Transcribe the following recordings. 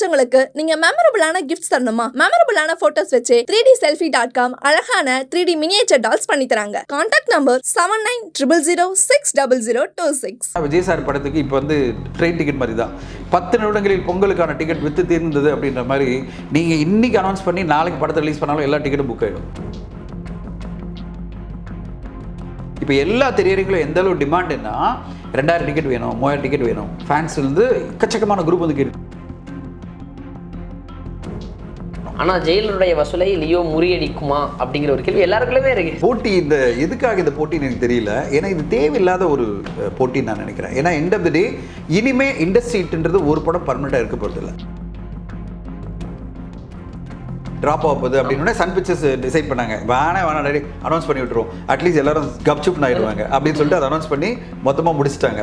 பிடிச்சவங்களுக்கு நீங்க மெமரபிளான கிஃப்ட்ஸ் தரணுமா? மெமரபிளான போட்டோஸ் வச்சு three D selfie dot com அழகான த்ரீ டி மினியேச்சர் டால்ஸ் பண்ணி தராங்க. Contact number seven nine triple zero six double zero two six Vijay sir படத்துக்கு இப்போ வந்து ட்ரெயின் டிக்கெட் மாதிரி தான் பத்து நிமிடங்களில் பொங்கலுக்கான டிக்கெட் வித்து தீர்ந்தது அப்படின்ற மாதிரி நீங்கள் இன்னைக்கு அனௌன்ஸ் பண்ணி நாளைக்கு படத்தை ரிலீஸ் பண்ணாலும் எல்லா டிக்கெட்டும் புக் ஆகிடும் இப்போ எல்லா திரையரங்களும் எந்த அளவு டிமாண்டுன்னா ரெண்டாயிரம் டிக்கெட் வேணும் மூவாயிரம் டிக்கெட் வேணும். ஃபேன்ஸ் வந்து எக்கச்சக்கமான குரூப் வந்து கேட்டு ஆனால் ஜெயிலருடைய வசூலை லியோ முறியடிக்குமா அப்படிங்கிற ஒரு கேள்வி எல்லாருக்குள்ளே இருக்கு. போட்டி இந்த எதுக்காக இந்த போட்டின்னு எனக்கு தெரியல. ஏன்னா இது தேவையில்லாத ஒரு போட்டின்னு நான் நினைக்கிறேன். ஏன்னா எண்ட் ஆஃப் த டே இனிமே இண்டஸ்ட்ரின்றது ஒரு படம் பர்மனெண்ட்டாக இருக்க போகிறதில்ல ட்ராப் ஆகுது அப்படின்னு சன் பிக்சர்ஸ் டிசைட் பண்ணாங்க. வேணா வேணா டேடி அனௌன்ஸ் பண்ணி விட்டுருவோம். அட்லீஸ்ட் எல்லாரும் கப்சுப்னு ஆயிடுவாங்க. அப்படின்னு சொல்லிட்டு அதை அனௌன்ஸ் பண்ணி மொத்தமாக முடிச்சிட்டாங்க.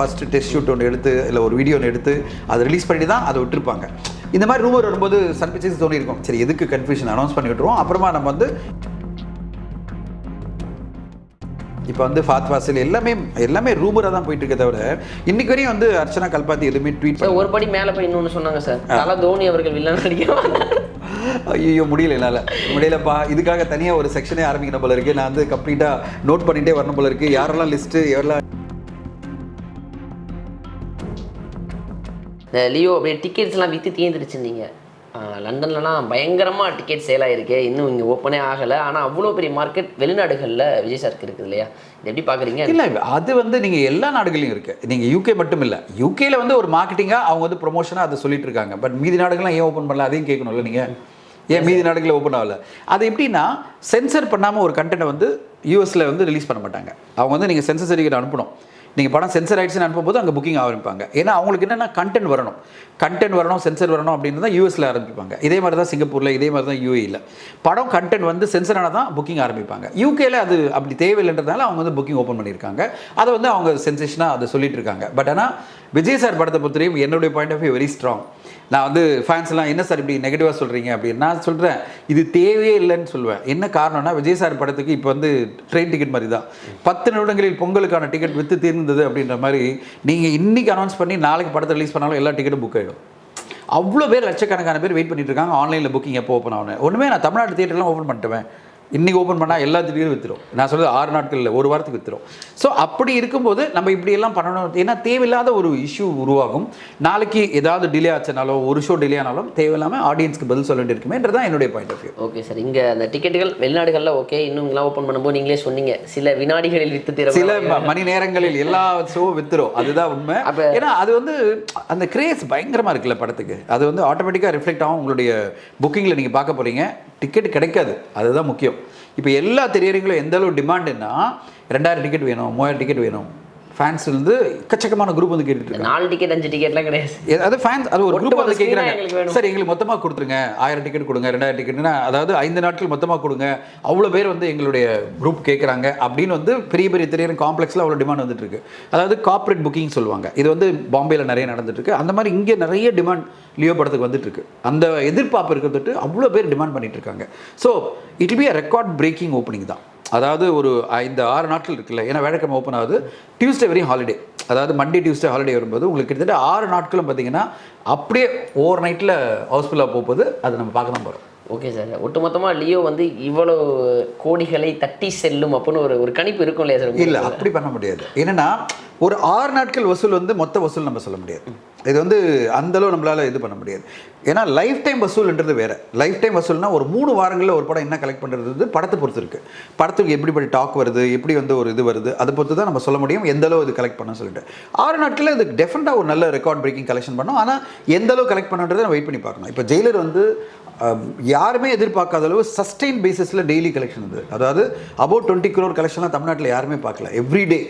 ஃபர்ஸ்ட் டெஸ்ட் ஷூட் ஒன்று எடுத்து இல்லை ஒரு வீடியோ ஒன்று எடுத்து அதை ரிலீஸ் பண்ணி தான் அதை விட்டுருப்பாங்க. இந்த மாதிரி ரூமர் வரும்போது சன் பிக்சர்ஸ் தோணியிருக்கும் சரி எதுக்கு கன்ஃபியூஷன் அனௌன்ஸ் பண்ணி விட்டுருவோம். அப்புறமா நம்ம வந்து இப்போ வந்து ஃபாத் ஃபாசில் எல்லாமே எல்லாமே ரூமராக தான் போயிட்டு இருக்கே தவிர இன்னைக்கு வரையும் வந்து அர்ச்சனா கல்பாத்தி எதுவுமே ட்வீட் ஒரு படி மேல போய் இன்னொன்னு சொன்னாங்க சார். தல தோனி அவர்கள் வில்லன் நடிக்க ஐயோ முடியல என்னால். முடியலப்பா. இதுக்காக தனியாக ஒரு செக்ஷனே ஆரம்பிக்கணும் போல இருக்கு. நான் வந்து கம்ப்ளீட்டாக நோட் பண்ணிட்டே வரணும் போல இருக்கு. யாரெல்லாம் லிஸ்ட்டு எவ்வளோ இந்த லியோ அப்படியே டிக்கெட்ஸ்லாம் விற்று தீர்ந்துருச்சுருந்தீங்க லண்டன்லலாம் பயங்கரமாக டிக்கெட் சேல் ஆகிருக்கு இன்னும் இங்கே ஓப்பனே ஆகலை. ஆனால் அவ்வளோ பெரிய மார்க்கெட் வெளிநாடுகளில் விஜய் சார்க்கு இருக்குது இல்லையா? இது எப்படி பார்க்குறீங்க? இல்லை அது வந்து நீங்கள் எல்லா நாடுகளையும் இருக்குது நீங்கள் யூகே மட்டும் இல்லை. யூகேயில் வந்து ஒரு மார்க்கெட்டிங்காக அவங்க வந்து ப்ரொமோஷனாக அதை சொல்லிட்டு இருக்காங்க. பட் மீதி நாடுகள்லாம் ஏன் ஓப்பன் பண்ணல? அதையும் கேட்கணும்ல நீங்கள் ஏன் மீதி நாடுகளில் ஓப்பன் ஆகல? அது எப்படின்னா சென்சர் பண்ணாமல் ஒரு கண்டென்ட்டை வந்து யூஎஸ்ல வந்து ரிலீஸ் பண்ண மாட்டாங்க. அவங்க வந்து நீங்கள் சென்சர் சர்டிஃபிகேட் அனுப்பணும். நீங்கள் படம் சென்சர் ஆயிடுச்சுன்னு அனுப்பும்போது அங்கே புக்கிங் ஆரம்பிப்பாங்க. ஏன்னா அவங்களுக்கு என்னென்னா கண்டென்ட் வரணும். கண்டென்ட் வரணும் சென்சர் வரணும் அப்படின்னு தான் யூஎஸ்ல ஆரம்பிப்பாங்க. இதே மாதிரி தான் சிங்கப்பூரில் இதே மாதிரி தான் யூஏயில் படம் கண்டென்ட் வந்து சென்சர் ஆனால் தான் புக்கிங் ஆரம்பிப்பாங்க. யூகேல அது அப்படி தேவையில்லைன்றதுனால அவங்க வந்து புக்கிங் ஓப்பன் பண்ணியிருக்காங்க. அதை வந்து அவங்க சென்சேஷனாக அதை சொல்லிட்டு இருக்காங்க. பட் ஆனால் விஜய் சார் படத்தை பொறுத்தவரையும் என்னுடைய point of view very strong நான் வந்து ஃபேன்ஸ்லாம் என்ன சார் இப்படி நெகட்டிவாக சொல்கிறீங்க அப்படின்னு நான் சொல்கிறேன் இது தேவையே இல்லைன்னு சொல்லுவேன். என்ன காரணம்னா விஜய் சார் படத்துக்கு இப்போ வந்து ட்ரெயின் டிக்கெட் மாதிரி தான் பத்து நிமிடங்களில் பொங்கலுக்கான டிக்கெட் விற்று தீர்ந்தது அப்படின்ற மாதிரி நீங்கள் இன்றைக்கி அனௌன்ஸ் பண்ணி நாளைக்கு படத்தை ரிலீஸ் பண்ணாலும் எல்லா டிக்கெட்டும் புக் ஆகிடும் அவ்வளோ பேர் லட்சக்கணக்கான பேர் வெயிட் பண்ணிட்டு இருக்காங்க. ஆன்லைனில் புக்கிங் எப்போ ஓப்பன் ஆகணும் ஒன்றுமே நான் தமிழ்நாடு தியேட்டர்லாம் ஓப்பன் பண்ணிட்டுவேன். இன்னைக்கு ஓப்பன் பண்ணால் எல்லா திடீரும் வித்துரும். நான் சொல்றது ஆறு நாட்களில் ஒரு வாரத்துக்கு வித்துரும். ஸோ அப்படி இருக்கும்போது நம்ம இப்படி எல்லாம் பண்ணணும். ஏன்னா தேவையில்லாத ஒரு இஷ்யூ உருவாகும். நாளைக்கு ஏதாவது டிலே ஆச்சுனாலோ ஒரு ஷோ டிலே ஆனாலும் தேவையில்லாமல் ஆடியன்ஸ்க்கு பதில் சொல்ல வேண்டியிருக்குமேன்றது தான் என்னுடைய point of view okay sir இங்கே அந்த டிக்கெட்டுகள் வெளிநாடுகளில் ஓகே இன்னும் ஓப்பன் பண்ணும்போது நீங்களே சொன்னீங்க. சில வினாடிகளில் வித்து தீர சில மணி நேரங்களில் எல்லா ஷோ வித்துரும். அதுதான் உண்மை. ஏன்னா அது வந்து அந்த கிரேஸ் பயங்கரமா இருக்குல்ல படத்துக்கு. அது வந்து ஆட்டோமேட்டிக்காக ரிஃப்ளெக்ட் ஆகும் உங்களுடைய புக்கிங்கில் நீங்கள் பார்க்க போறீங்க. டிக்கெட் கிடைக்காது. அதுதான் முக்கியம். இப்போ எல்லா திரையரங்களும் எந்த அளவு டிமாண்டுன்னா ரெண்டாயிரம் டிக்கெட் வேணும் மூவாயிரம் டிக்கெட் வேணும். ஃபேன்ஸ் வந்து எக்கச்சக்கமான குரூப் வந்து கேட்டுட்டு நாலு டிக்கெட் அஞ்சு டிக்கெட்லாம் கிடையாது. எ- அது ஃபேன்ஸ் அது ஒரு குரூப் வந்து கேட்குறாங்க. சார் எங்களுக்கு மொத்தமாக கொடுத்துருங்க. ஆயிரம் டிக்கெட் கொடுங்க ரெண்டாயிரம் டிக்கெட்னா அதாவது ஐந்து நாட்கள் மொத்தமாக கொடுங்க. அவ்வளோ பேர் வந்து எங்களுடைய குரூப் கேட்குறாங்க அப்படின்னு வந்து பெரிய பெரிய திரையரங்க காம்ப்ளெக்ஸில் அவ்வளோ டிமாண்ட் வந்துட்டு இருக்கு. அதாவது கார்ப்பரேட் புக்கிங் சொல்லுவாங்க. இது வந்து பாம்பேல நிறைய நடந்துட்டு இருக்கு. அந்த மாதிரி இங்கே நிறைய டிமாண்ட் லியோ படத்துக்கு வந்துட்டு இருக்கு. அந்த எதிர்பார்ப்பு இருக்கிறதுட்டு அவ்வளோ பேர் டிமாண்ட் பண்ணிட்டு இருக்காங்க. So it be a record breaking opening தான். அதாவது ஒரு ஐந்து ஆறு நாட்கள் இருக்குல்ல ஏன்னா வேலைக்கிழமை ஓப்பன் ஆகுது. டியூஸ்டே வரையும் ஹாலிடே அதாவது மண்டே டியூஸ்டே ஹாலிடே வரும்போது உங்களுக்கு கிட்டத்தட்ட ஆறு நாட்களும் பார்த்தீங்கன்னா அப்படியே ஓவர் நைட்டில் ஹவுஸ்ஃபுல்லாக போகுது. அதை நம்ம பார்க்க தான் போகிறோம் ஓகே சார் ஒட்டுமொத்தமாக லியோ வந்து இவ்வளோ கோடிகளை தட்டி செல்லும் அப்படின்னு ஒரு ஒரு கணிப்பு இருக்கும் இல்லையா சார் இல்லை அப்படி பண்ண முடியாது. என்னன்னா ஒரு ஆறு நாட்கள் வசூல் வந்து மொத்த வசூல் நம்ம சொல்ல முடியாது. இது வந்து அந்த அளவு நம்மளால இது பண்ண முடியாது. ஏன்னா லைஃப் டைம் வசூல்ன்றது வேற. லைஃப் டைம் வசூல்னா ஒரு மூணு வாரங்களில் ஒரு படம் என்ன கலெக்ட் பண்ணுறது படத்தை பொறுத்து இருக்கு. படத்துக்கு எப்படிப்பட்ட டாக் வருது எப்படி வந்து ஒரு இது வருது அதை பொறுத்து தான் நம்ம சொல்ல முடியும் எந்த அளவு இது கலெக்ட் பண்ண சொல்லிட்டு. ஆறு நாட்களில் இது டெஃபினட்டாக ஒரு நல்ல ரெக்கார்ட் பிரேக்கிங் கலெக்ஷன் பண்ணோம். ஆனால் எந்த அளவு கலெக்ட் பண்ணுன்றதை நம்ம வெயிட் பண்ணி பார்க்கணும். இப்போ ஜெயிலர் வந்து யாருமே எதிர்பார்க்காத அளவு சஸ்டெயின் பேசிஸில் டெய்லி கலெக்ஷன் இது அதாவது அபவுட் டுவெண்ட்டி க்ரோர் கலெக்ஷன்லாம் தமிழ்நாட்டில் யாருமே பார்க்கல. எவ்ரிடே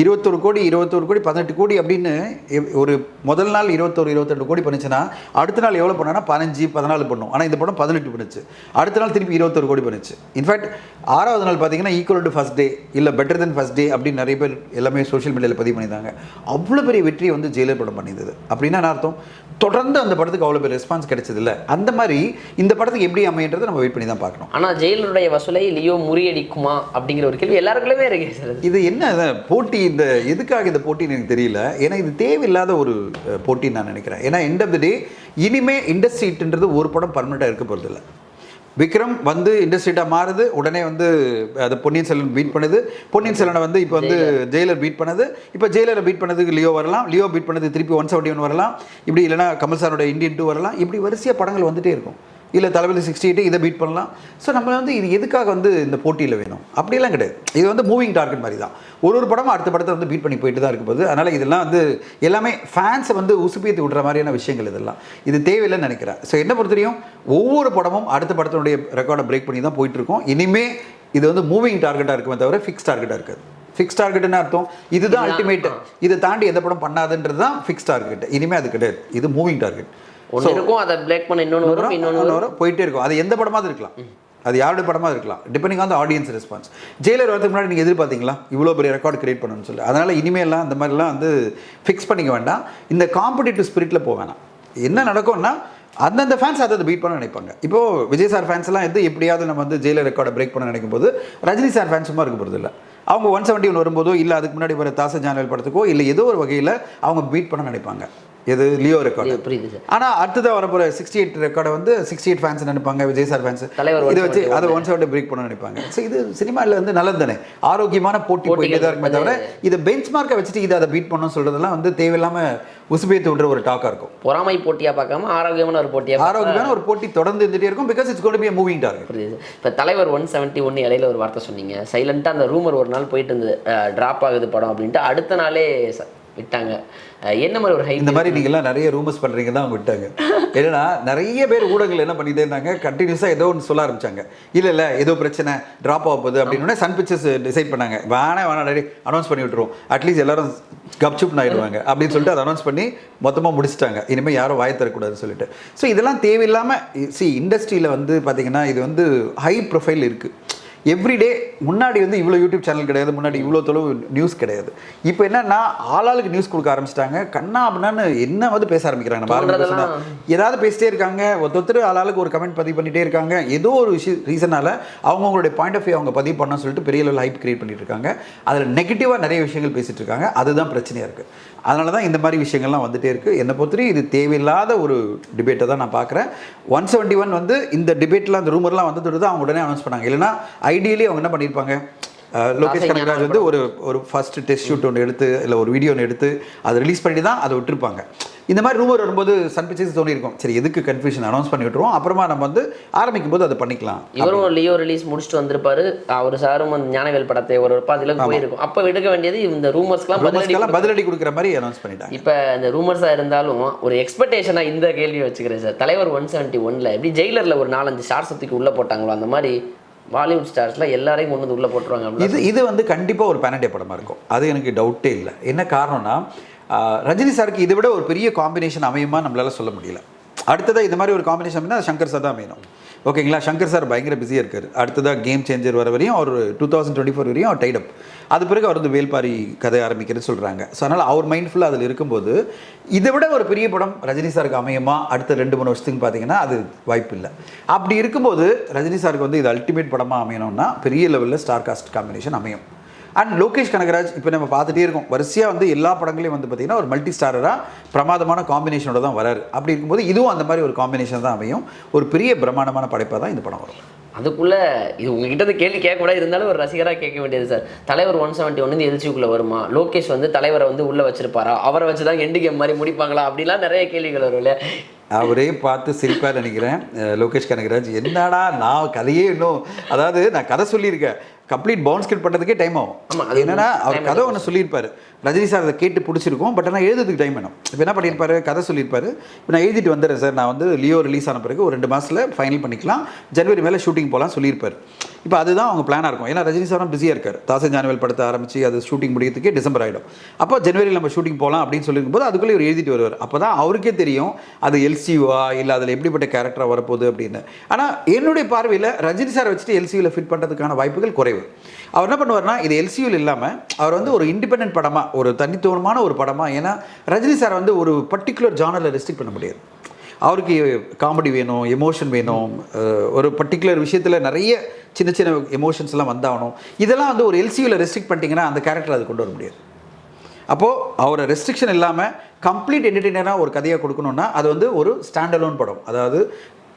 இருபத்தொரு கோடி இருபத்தொரு கோடி பதினெட்டு கோடி அப்படின்னு ஒரு முதல் நாள் இருபத்தொரு இருபத்தெட்டு கோடி பண்ணுச்சுன்னா அடுத்த நாள் எவ்வளோ பண்ணானா பதினஞ்சு பதினாலு பண்ணும். ஆனால் இந்த படம் பதினெட்டு பண்ணுச்சு. அடுத்த நாள் திருப்பி இருபத்தொரு கோடி பண்ணுச்சு. இன்ஃபேக்ட் ஆறாவது நாள் பார்த்தீங்கன்னா ஈக்குவல் டு ஃபஸ்ட் டே இல்லை பெட்டர் தென் ஃபஸ்ட் டே அப்படின்னு நிறைய பேர் எல்லாமே சோஷியல் மீடியாவில் பதிவு பண்ணியிருந்தாங்க. அவ்வளோ பெரிய வெற்றியை வந்து ஜெயிலர் படம் பண்ணியிருந்தது. அப்படின்னா என்ன அர்த்தம்? தொடர்ந்து அந்த படத்துக்கு அவ்வளோ பெரிய ரெஸ்பான்ஸ் கிடைச்சது இல்ல அந்த மாதிரி இந்த படத்துக்கு எப்படி அமையன்றதை நம்ம வெயிட் பண்ணி தான் பார்க்கணும். ஆனால் ஜெயிலருடைய வசூலை லியோ முறியடிக்குமா அப்படிங்கிற ஒரு கேள்வி எல்லாருக்குள்ளமே இருக்கு சார். இது என்ன? போட்டி இந்த எதுக்காக இந்த போட்டின்னு எனக்கு தெரியல. ஏன்னா இது தேவையில்லாத ஒரு போட்டின்னு நான் நினைக்கிறேன். ஏன்னா எண்ட் ஆஃப் த டே இனிமே இண்டஸ்ட்ரின்றது ஒரு படம் பர்மனெண்ட்டாக இருக்க போகிறதில்ல விக்ரம் வந்து இண்டஸ்ட்ரிட்டாக மாறுது. உடனே வந்து அது பொன்னியின் செல்வன் பீட் பண்ணுது. பொன்னியின் செல்வனை வந்து இப்போ வந்து ஜெயிலர். பீட் பண்ணது. இப்போ ஜெயிலரை பீட் பண்ணதுக்கு லியோ வரலாம். லியோ பீட் பண்ணது திருப்பி ஒன் செவன்ட்டி ஒன் வரலாம். இப்படி இல்லைனா கமல் சாரோட இந்தியன் டூ வரலாம். இப்படி வரிசையாக படங்கள் வந்துட்டே இருக்கும். இல்லை தளபதி சிக்ஸ்டி எயிட் இதை பீட் பண்ணலாம். ஸோ நம்ம வந்து இது எதுக்காக வந்து இந்த போட்டியில் வேணும்? அப்படிலாம் கிடையாது. இது வந்து மூவிங் டார்கெட் மாதிரி தான் ஒரு ஒரு படமும் அடுத்த படத்தை வந்து பீட் பண்ணி போயிட்டு தான் இருக்க போகுது. அதனால் இதெல்லாம் வந்து எல்லாமே ஃபேன்ஸை வந்து உசுப்பேத்தி விடுற மாதிரியான விஷயங்கள் இதெல்லாம். இது தேவையில்லைன்னு நினைக்கிறேன். ஸோ என்ன பொறுத்தவரையும் ஒவ்வொரு படமும் அடுத்த படத்தினுடைய ரெக்கார்டை பிரேக் பண்ணி தான் போயிட்டு இருக்கோம் இனிமே இது வந்து மூவிங் டார்கெட்டாக இருக்குமே தவிர ஃபிக்ஸ் டார்கெட்டாக இருக்காது. ஃபிக்ஸ் டார்கெட்னு அர்த்தம்? இதுதான் அல்டிமேட். இதை தாண்டி எந்த படம் பண்ணாதுன்றது தான் ஃபிக்ஸ் டார்கெட் இனிமே அது கிடையாது. இது மூவிங் டார்கெட் ஒன்று இருக்கும் அதை பிரேக் பண்ண இன்னொன்று வரும் இன்னொன்று வரும். போயிட்டே இருக்கும். அது எந்த படமாவது இருக்கலாம். அது யாருடைய படமாக இருக்கலாம். Depending on the audience response Jailer வரதுக்கு முன்னாடி நீங்கள் எதிர்பார்த்தீங்களா? இவ்வளோ பெரிய ரெக்கார்ட் கிரியேட் பண்ணணும்னு சொல்லி. அதனால் இனிமேலாம் அந்த மாதிரிலாம் வந்து ஃபிக்ஸ் பண்ணிக்க வேண்டாம். இந்த காம்படிட்டிவ் ஸ்பிரிட்டில் போக வேணாம். என்ன நடக்கும்னா அந்தந்த ஃபேன்ஸ் அதை பீட் பண்ண நினைப்பாங்க. இப்போ விஜய் சார் ஃபேன்ஸ் எல்லாம் எது எப்படியாவது நம்ம வந்து ஜெயிலர் ரெக்கார்டை பிரேக் பண்ண நினைக்கும் போது ரஜினி சார் ஃபேன்ஸ் சும்மா இருக்க போகிறது இல்லை அவங்க ஒன் செவன்ட்டி ஒன் வரும்போதோ இல்லை அதுக்கு முன்னாடி வர தாச ஜானல் படத்துக்கோ இல்லை ஏதோ ஒரு வகையில் அவங்க பீட் பண்ண நினைப்பாங்க. எது? லியோ ரெக்கார்டு புரியுது சார் ஆனால் அடுத்ததாக வரப்போகிற சிக்ஸ்டி எயிட் ரெக்கார்டை வந்து சிக்ஸ்டி எயிட் ஃபேன்ஸ் நினைப்பாங்க? விஜய் சார் ஃபேன்ஸ் தலைவர் இதை வச்சு 171 அதை ஒன் செவன்டி பிரேக் பண்ண நினைப்பாங்க. ஸோ இது சினிமாவில் வந்து நல்லது தானே ஆரோக்கியமான போட்டி போயிட்டே தான் இருக்குமே தவிர இதை பெஞ்ச் மார்க்கை வச்சுட்டு இதை அதை பீட் பண்ணணும்னு சொல்கிறதெல்லாம் வந்து தேவையில்லாமல் உசுபேத்து விடுற ஒரு டாக்காக இருக்கும். பொறாமை போட்டியா பார்க்காம ஆரோக்கியமான ஒரு போட்டியா ஆரோக்கியமான ஒரு போட்டி தொடர்ந்து இருந்துகிட்டே இருக்கும் because it's got be moving target புரியுது இப்போ தலைவர் ஒன் செவன்ட்டி ஒன்று இடையில ஒரு வார்த்தை சொன்னீங்க. சைலண்ட்டாக அந்த ரூமர் ஒரு நாள் போயிட்டு இருந்தது. ட்ராப் ஆகுது படம் அப்படின்ட்டு. அடுத்த நாளே விட்டாங்க. என்ன மாதிரி ஒரு ஹை இந்த மாதிரி நீங்கள்லாம் நிறைய ரூமர்ஸ் பண்ணுறீங்க தான் அவங்க விட்டாங்க. ஏன்னா நிறைய பேர் ஊடகங்கள் என்ன பண்ணிட்டே இருந்தாங்க கண்டினியூஸாக ஏதோ ஒன்று சொல்ல ஆரம்பிச்சாங்க. இல்லை இல்லை ஏதோ பிரச்சனை ட்ராப் ஆக போகுது அப்படின்னு சன் பிக்சர்ஸ் டிசைட் பண்ணாங்க. வேணா வேணா டேடி அனௌன்ஸ் பண்ணி விட்டுருவோம் அட்லீஸ்ட் எல்லாரும் கப்சுப் ஆயிடுவாங்க அப்படின்னு சொல்லிட்டு அதை அனௌன்ஸ் பண்ணி மொத்தமாக முடிச்சிட்டாங்க. இனிமேல் யாரும் வாய் தரக்கூடாதுன்னு சொல்லிட்டு. ஸோ இதெல்லாம் தேவையில்லாமல் சி இண்டஸ்ட்ரியில் வந்து பார்த்தீங்கன்னா இது வந்து ஹை ப்ரொஃபைல் இருக்குது எவ்ரிடே முன்னாடி வந்து இவ்வளோ யூடியூப் சேனல் கிடையாது முன்னாடி இவ்வளோ தொலைவு நியூஸ் கிடையாது. இப்போ என்னன்னா ஆளாளுக்கு நியூஸ் கொடுக்க ஆரம்பிச்சிட்டாங்க. கண்ணா அப்படின்னு என்ன வந்து பேச ஆரம்பிக்கிறாங்க? நம்ம ஏதாவது பேசிட்டே இருக்காங்க. ஒருத்தர் ஆளாளுக்கு ஒரு கமெண்ட் பதிவு பண்ணிட்டே இருக்காங்க. ஏதோ ஒரு விஷயம் ரீசனால அவங்கவுங்களுடைய பாயிண்ட் ஆஃப் வியூ அவங்க பதிவு பண்ண சொல்லிட்டு பெரிய லெவல் ஹைப் கிரியேட் பண்ணிட்டு இருக்காங்க. அதில் நெகட்டிவாக நிறைய விஷயங்கள் பேசிட்டு இருக்காங்க. அதுதான் பிரச்சனையாக இருக்குது அதனால தான் இந்த மாதிரி விஷயங்கள்லாம் வந்துட்டே இருக்குது என்னை பொறுத்தவரைக்கும் இது தேவையில்லாத ஒரு டிபேட்டை தான் நான் பார்க்குறேன். ஒன் செவன்ட்டி ஒன் வந்து இந்த டிபேட்லாம் அந்த ரூமர்லாம் வந்ததோடு தான் அவங்க உடனே அனௌன்ஸ் பண்ணாங்க. இல்லைன்னா ஐடியலி அவங்க என்ன பண்ணியிருப்பாங்க? லோகேஷ் கனகராஜ் வந்து ஒரு ஒரு ஃபர்ஸ்ட் டெஸ்ட் ஷூட் ஒன்று எடுத்து இல்லை ஒரு வீடியோ ஒன்று எடுத்து அதை ரிலீஸ் பண்ணி தான் அதை விட்டுருப்பாங்க. இந்த மாதிரி ரூமர் வரும்போது சன் பிக்சர்ஸ் தோணியிருக்கும். சரி எதுக்கு கன்ஃபியூஷன் அனௌன்ஸ் பண்ணி விட்டுருவோம். அப்புறமா நம்ம வந்து ஆரம்பிக்கும் போது அதை பண்ணிக்கலாம். இவரும் லியோ ரிலீஸ் முடிச்சுட்டு வந்திருப்பாரு. அவர் சாரும் அந்த ஞானவேல் படத்தை ஒரு பாதியில போயிருக்கும். அப்போ எடுக்க வேண்டியது இந்த ரூமர்ஸ்க்குலாம் பதிலடி ரூமர்ஸ்க்கெல்லாம் பதிலடி கொடுக்குற மாதிரி அனௌன்ஸ் பண்ணிட்டாங்க. இப்போ இந்த ரூமர்ஸாக இருந்தாலும் ஒரு எக்ஸ்பெக்டேஷனாக இந்த கேள்வியை வச்சுக்கிறேன் சார். தலைவர் ஒன் செவன்ட்டி ஒனில் எப்படி ஜெயிலரில் ஒரு நாலஞ்சு ஸ்டார்ஸ் தூக்கி உள்ளே போட்டாங்களோ அந்த மாதிரி பாலிவுட் ஸ்டார்ஸில் எல்லாரையும் கொண்டு வந்து உள்ளே போட்டுருவாங்க இது இது வந்து கண்டிப்பாக ஒரு பேனடே படமாக இருக்கும். அது எனக்கு டவுட்டே இல்லை. என்ன காரணம்னா ஆஹ், ரஜினி சாருக்கு இதை விட ஒரு பெரிய காம்பினேஷன் அமையுமா நம்மளால சொல்ல முடியல. அடுத்ததாக இந்த மாதிரி ஒரு காம்பினேஷன் அப்படின்னா சங்கர் சார் தான் அமையணும். ஓகேங்களா? சங்கர் சார் பயங்கர பிஸியாக இருக்கார். அடுத்ததாக கேம் சேஞ்சர் வர வரையும் அவர் டூ தௌசண்ட் டுவெண்ட்டி ஃபோர் வரையும் அவர் டைடப் அது பிறகு அவர் வந்து வேல்பாரி கதை ஆரம்பிக்கிறது சொல்கிறாங்க ஸோ அதனால் அவர் மைண்ட்ஃபுல்லாக அதில் இருக்கும்போது இதை விட ஒரு பெரிய படம் ரஜினி சாருக்கு அமையுமா? அடுத்த ரெண்டு மூணு வருஷத்துக்கு பார்த்தீங்கன்னா அது வாய்ப்பு இல்லை. அப்படி இருக்கும்போது ரஜினி சாருக்கு வந்து இது அல்டிமேட் படமாக அமையணும்னா பெரிய லெவலில் ஸ்டார் காஸ்ட் காம்பினேஷன் அமையும். அண்ட் லோகேஷ் கனகராஜ் இப்போ நம்ம பார்த்துட்டே இருக்கோம். வரிசையாக வந்து எல்லா படங்களையும் வந்து பார்த்திங்கன்னா ஒரு மல்டி ஸ்டாரராக பிரமாதமான காம்பினேஷனோட தான் வராரு. அப்படி இருக்கும்போது இதுவும் அந்த மாதிரி ஒரு காம்பினேஷன் தான் அமையும். ஒரு பெரிய பிரமாண்டமான படைப்பாக தான் இந்த படம் வரும். அதுக்குள்ள இது உங்ககிட்ட இந்த கேள்வி கேட்கக்கூடாது. இருந்தாலும் ஒரு ரசிகராக கேட்க வேண்டியது சார். தலைவர் ஒன் செவன்ட்டி ஒன்று எல்சிக்குள்ளே வருமா? லோகேஷ் வந்து தலைவரை வந்து உள்ளே வச்சிருப்பாரா? அவரை வச்சு தான் எண்டு கேம் மாதிரி முடிப்பாங்களா? அப்படிலாம் நிறைய கேள்விகள் வரும் இல்லையா? அவரே பார்த்து சிரிப்பாக நினைக்கிறேன். லோகேஷ் கனகராஜ் என்னடா நான் கதையே இன்னும் அதாவது நான் கதை சொல்லியிருக்கேன். கம்ப்ளீட் பவுன்ஸ் கிட் பண்ணுறதுக்கே டைம் ஆகும். அது என்னன்னா அவர் கதை ஒன்று சொல்லியிருப்பாரு. ரஜினி சார் அதை கேட்டு பிடிச்சிருக்கும் பட் ஆனால் எழுதுறதுக்கு டைம் வேணும். இப்போ என்ன பண்ணியிருப்பாரு? கதை சொல்லியிருப்பாரு. இப்போ நான் எழுதிட்டு வந்துடுறேன் சார். நான் வந்து லியோ ரிலீஸ் ஆன பிறகு ஒரு ரெண்டு மாதத்தில் ஃபைனல் பண்ணிக்கலாம். ஜனவரி மேலே ஷூட்டிங் போகலாம் சொல்லியிருப்பார். இப்போ அதுதான் அவங்க பிளானாக இருக்கும். ஏன்னா ரஜினி சாரும் பிஸியாக இருக்கார். தாசன் ஜானுவல் படத்தை ஆரம்பிச்சு அது ஷூட்டிங் முடியறதுக்கே டிசம்பர் ஆகிடும் அப்போ ஜனவரியில் நம்ம ஷூட்டிங் போகலாம் அப்படின்னு சொல்லியிருக்கும்போது அதுக்குள்ளே இவர் எழுதிட்டு வருவார். அப்போ தான் அவருக்கே தெரியும் அது எல்சியூவா இல்லை அதில் எப்படிப்பட்ட கேரக்டராக வரப்போகுது அப்படின்னு. ஆனால் என்னுடைய பார்வையில் ரஜினி சார் வச்சுட்டு எல்சியூவில் ஃபிட் பண்ணுறதுக்கான வாய்ப்புகள் குறைவு. அவர் என்ன பண்ணுவார்னா இது எல்சியூவில் இல்லாமல் அவர் வந்து ஒரு இண்டிபெண்ட் படமாக ஒரு தனித்துவமான ஒரு படமாக ஏன்னா ரஜினி சார் வந்து ஒரு பர்டிகுலர் ஜானரில் ரெஸ்ட்ரிக்ட் பண்ண முடியாது. அவருக்கு காமெடி வேணும் எமோஷன் வேணும். ஒரு பர்டிகுலர் விஷயத்தில் நிறைய சின்ன சின்ன எமோஷன்ஸ்லாம் வந்தாகணும். இதெல்லாம் வந்து ஒரு எல்சியூவில் ரெஸ்ட்ரிக்ட் பண்ணிட்டீங்கன்னா அந்த கேரக்டர் அது கொண்டு வர முடியாது. அப்போது அவரை ரெஸ்ட்ரிக்ஷன் இல்லாமல் கம்ப்ளீட் என்டர்டெய்னராக ஒரு கதையாக கொடுக்கணுன்னா அது வந்து ஒரு ஸ்டாண்டலோன் படம். அதாவது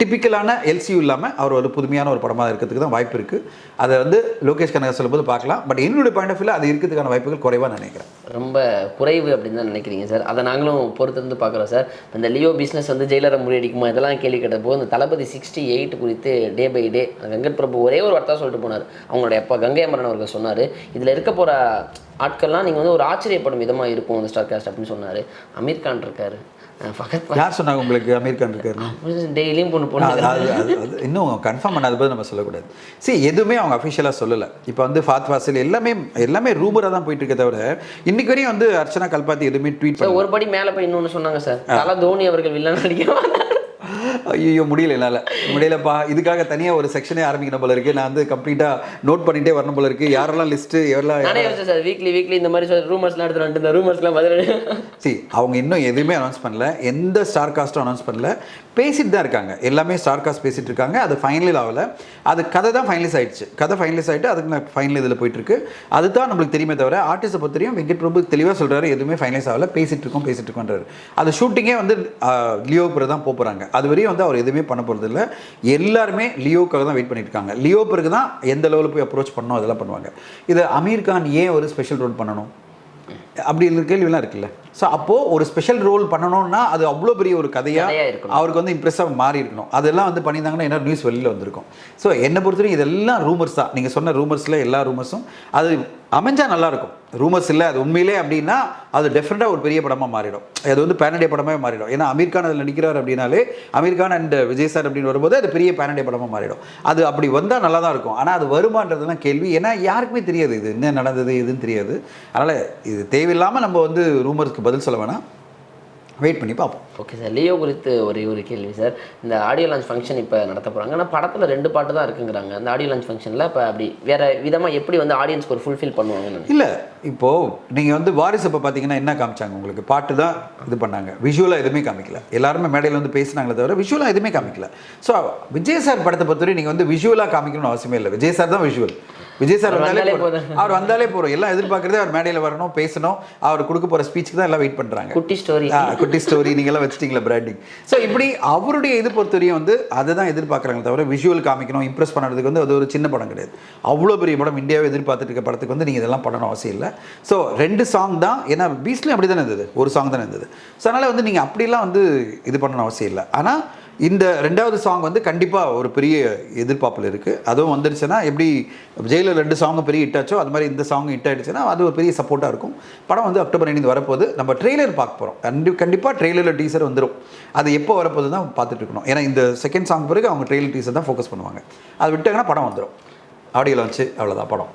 டிப்பிக்கலான எல்சியூ இல்லாமல் அவர் ஒரு புதுமையான ஒரு படமாக இருக்கிறதுக்கு தான் வாய்ப்பு இருக்குது அதை வந்து லோகேஷ் கனகர் சொல்லும்போது பார்க்கலாம். பட் என்னுடைய பாயிண்ட் ஆஃப் வியூவில் அது இருக்கிறதுக்கான வாய்ப்புகள் குறைவாக நினைக்கிறேன். ரொம்ப குறைவு அப்படின்னு தான் நினைக்கிறீங்க சார். அதை நாங்களும் பொறுத்திருந்து பார்க்குறோம் சார். இந்த லியோ பிஸ்னஸ் வந்து ஜெயிலரை முறியடிக்குமா? இதெல்லாம் கேள்வி கேட்டபோது இந்த தளபதி சிக்ஸ்டி எயிட் குறித்து day by day Venkat Prabhu ஒரே ஒரு வார்த்தை சொல்லிட்டு போனார். அவங்களுடைய அப்பா கங்கை அமரன் அவர்கள் சொன்னார் இதில் இருக்க போகிற ஆட்கள்லாம் நீங்கள் வந்து ஒரு ஆச்சரியப்படும் விதமாக இருக்கும் அந்த ஸ்டார் காஸ்ட் அப்படின்னு சொன்னார். அமீர் கான் இருக்காரு. யார் சொன்னாங்க உங்களுக்கு அமீர் கான் இருக்காருன்னு? டெய்லியும் பொண்ணு பொண்ணு இன்னும் கன்ஃபார்ம் பண்ணாத போது நம்ம சொல்லக்கூடாது. சரி எதுவுமே அவங்க அஃபிஷியலாக சொல்லலை. இப்போ வந்து ஃபாத் வாசல் எல்லாமே எல்லாமே ரூமராக தான் போயிட்டு இருக்கே தவிர இன்னைக்கு வரையும் வந்து அர்ச்சனா கல்பாத்தி எதுவுமே ட்வீட் ஒரு படி மேலே போய் இன்னொன்று சொன்னாங்க சார். தல தோனி அவர்கள் வில்லன் நடிக்க வந்தார். ஐயோ முடியல என்னால். முடியலப்பா. இதுக்காக தனியாக ஒரு செக்ஷனே ஆரம்பிக்கணும் போல இருக்கு. நான் வந்து கம்ப்ளீட்டாக நோட் பண்ணிட்டே வரணும் போல இருக்கு. யாரெல்லாம் லிஸ்ட்டு யோசிச்சேன் சார். வீக்லி வீக்லி இந்த மாதிரி ரூமர்ஸ்லாம் எடுத்துட்டு வந்துட்டு இந்த ரூமர்ஸ்லாம் பதில் சி அவங்க இன்னும் எதுவுமே அனௌன்ஸ் பண்ணல. எந்த ஸ்டார் காஸ்ட்டும் அனௌன்ஸ் பண்ணல. பேசிட்டு தான் இருக்காங்க. எல்லாமே ஸ்டார் காஸ்ட் பேசிட்டு இருக்காங்க. அது ஃபைனல் ஆகல. அது கதை தான் ஃபைனலைஸ் ஆயிடுச்சு. கதை ஃபைனலைஸ் ஆயிட்டு அதுக்கு நான் ஃபைனல் இதில் போயிட்டு இருக்கு. அதுதான் நம்மளுக்கு தெரியுமே தவிர ஆர்டிஸ்ட்டை பொறுத்தவரையும் வெங்கட் பிரபு தெளிவாக சொல்றாரு எதுவுமே ஃபைனலைஸ் ஆகல. பேசிட்டு இருக்கோம் பேசிட்டு இருக்கோன்றாரு அது ஷூட்டிங்கே வந்து லியோபுரம் தான் போக போகிறாங்க அது வரையும் வந்து அவர் எதுவுமே பண்ண போகிறது இல்லை. எல்லாருமே லியோக்காக தான் வெயிட் பண்ணிட்டு இருக்காங்க லியோ பிறகு தான் எந்த லெவலில் போய் அப்ரோச் பண்ணணும் அதெல்லாம் பண்ணுவாங்க. இது அமீர் கான் ஏன் ஒரு ஸ்பெஷல் ரோல் பண்ணணும்? அப்படி இருக்கிற கேள்விலாம் இருக்குல்ல. ஸோ அப்போது ஒரு ஸ்பெஷல் ரோல் பண்ணணும்னா அது அவ்வளோ பெரிய ஒரு கதையா கதையாக இருக்கணும். அவருக்கு வந்து இம்ப்ரெஸ்ஸாக மாறி இருக்கணும். அதெல்லாம் வந்து பண்ணியிருந்தாங்கன்னா என்ன நியூஸ் வெளியில் வந்திருக்கும். ஸோ என்னை பொறுத்தவரைக்கும் இதெல்லாம் ரூமர்ஸ் தான். நீங்கள் சொன்ன ரூமர்ஸில் எல்லா ரூமர்ஸும் அது அமைஞ்சால் நல்லா இருக்கும் ரூமர்ஸ் இல்லை அது உண்மையிலே அப்படின்னா அது டெஃபினட்டாக ஒரு பெரிய படமாக மாறிடும். அது வந்து பேனடே படமே மாறிடும். ஏன்னா அமீர் கான் அதில் நடிக்கிறார் அப்படின்னாலே அமீர் கான் அண்ட் விஜய் சார் அப்படின்னு வரும்போது அது பெரிய பேனடே படமாக மாறிடும். அது அப்படி வந்தால் நல்லா தான் இருக்கும். ஆனால் அது வருமானதுலாம் கேள்வி. ஏன்னா யாருக்குமே தெரியாது இது என்ன நடந்தது எதுன்னு தெரியாது. அதனால் இது தேவையில்லாமல் நம்ம வந்து ரூமர்ஸ்க்கு பதில் சொல்ல வேணாம். வெயிட் பண்ணி பார்ப்போம். ஓகே சார் லியோ குறித்து ஒரே ஒரு கேள்வி சார் இந்த ஆடியோ லான்ச் ஃபங்க்ஷன் இப்போ நடத்த போகிறாங்க ஆனால் படத்தில் ரெண்டு பாட்டு தான் இருக்குங்கிறாங்க. அந்த ஆடியோ லான்ச் ஃபங்க்ஷனில் இப்போ அப்படி வேற விதமாக எப்படி வந்து ஆடியன்ஸ்க்கு ஒரு ஃபுல்ஃபில் பண்ணுவாங்கன்னு இல்லை இப்போது நீங்கள் வந்து வாரிசு இப்போ பார்த்தீங்கன்னா என்ன காமிச்சாங்க உங்களுக்கு? பாட்டு தான் இது பண்ணாங்க. விஷுவலாக எதுவுமே காமிக்கல. எல்லாருமே மேடையில் வந்து பேசினாங்களே தவிர விஷுவலாக எதுவுமே காமிக்கல. ஸோ விஜய் சார் படத்தை பொறுத்தவரை நீங்கள் வந்து விஷுவலாக காமிக்கணும்னு அவசியமே இல்லை. விஜய் சார் தான் விஷுவல் விஜய் சார் வந்தாலே. அவர் வந்தாலே போகிறோம் எல்லாம் எதிர்பார்க்குறதே அவர் மேடையில் வரணும் பேசணும். அவர் கொடுக்க போகிற ஸ்பீச்சுக்கு தான் எல்லாம் வெயிட் பண்ணுறாங்க குட்டி ஸ்டோரி குட்டி ஸ்டோரி நீங்களாம் வச்சிட்டீங்களா பிராண்டிங் ஸோ இப்படி அவருடைய இது பொறுத்தவரையும் வந்து அதை தான் எதிர்பார்க்குறாங்க தவிர விஷுவல் காமிக்கணும் இம்ப்ரெஸ் பண்ணுறதுக்கு வந்து அது ஒரு சின்ன படம் கிடையாது. அவ்வளோ பெரிய படம் இந்தியாவை எதிர்பார்த்துட்டு இருக்க படத்துக்கு வந்து நீங்கள் இதெல்லாம் பண்ணணும் அவசியம் இல்லை. ஸோ ரெண்டு சாங் தான் ஏன்னா பீஸ்லேயும் அப்படி தானே இருந்தது. ஒரு சாங் தானே இருந்தது. ஸோ அதனால் வந்து நீங்கள் அப்படிலாம் வந்து இது பண்ணணும் அவசியம் இல்லை. ஆனால் இந்த ரெண்டாவது சாங் வந்து கண்டிப்பாக ஒரு பெரிய எதிர்பார்ப்பில் இருக்குது அதுவும் வந்துடுச்சுன்னா எப்படி ஜெயிலில் ரெண்டு சாங்கும் பெரிய ஹிட் ஆச்சோ அது மாதிரி இந்த சாங் ஹிட் ஆகிடுச்சுன்னா அது ஒரு பெரிய சப்போர்ட்டாக இருக்கும். படம் வந்து அக்டோபர் ஐந்து வரப்போகுது. நம்ம ட்ரெய்லர் பார்க்க போகிறோம் கண்டி கண்டிப்பாக ட்ரெய்லரில் டீசர் வந்துடும் அது எப்போ வரப்போது தான் பார்த்துட்டு இருக்கணும். ஏன்னா இந்த செகண்ட் சாங் பிறகு அவங்க ட்ரெய்லர் டீசர் தான் ஃபோக்கஸ் பண்ணுவாங்க. அது விட்டாங்கன்னா படம் வந்துடும் ஆடியோ லான்ச்சு அவ்வளோதான் படம்.